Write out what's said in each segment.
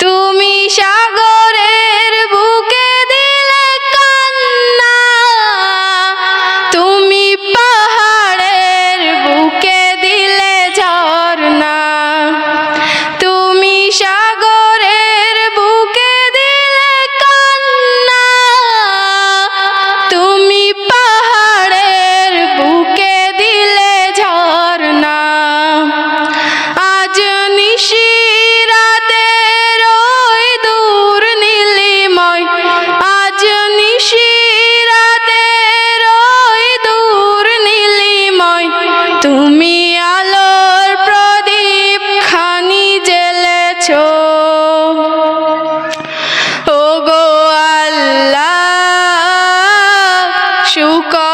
তুমি সাগরের আল্লাহ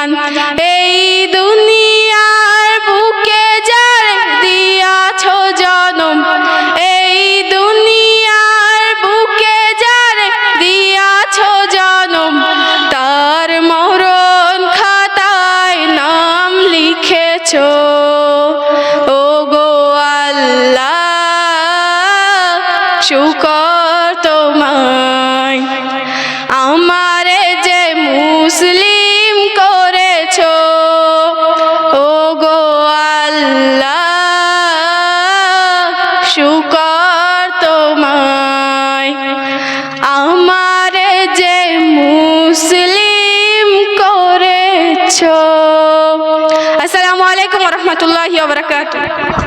গান এই দুনিয়ার বুকে যার দিয়াছ জনম, এই দুনিয়ার বুকে যার দিয়াছ জনম, তার মরণ খাতায় নাম লিখেছ। ও গো আল্লাহ, শুকর তোমায়। আমারে আল্লাহ শুকর তোমায়। আমারে যে মুসলিম আসসালামু আলাইকুম রহমতুল্লাহ ওবরাকাতুহ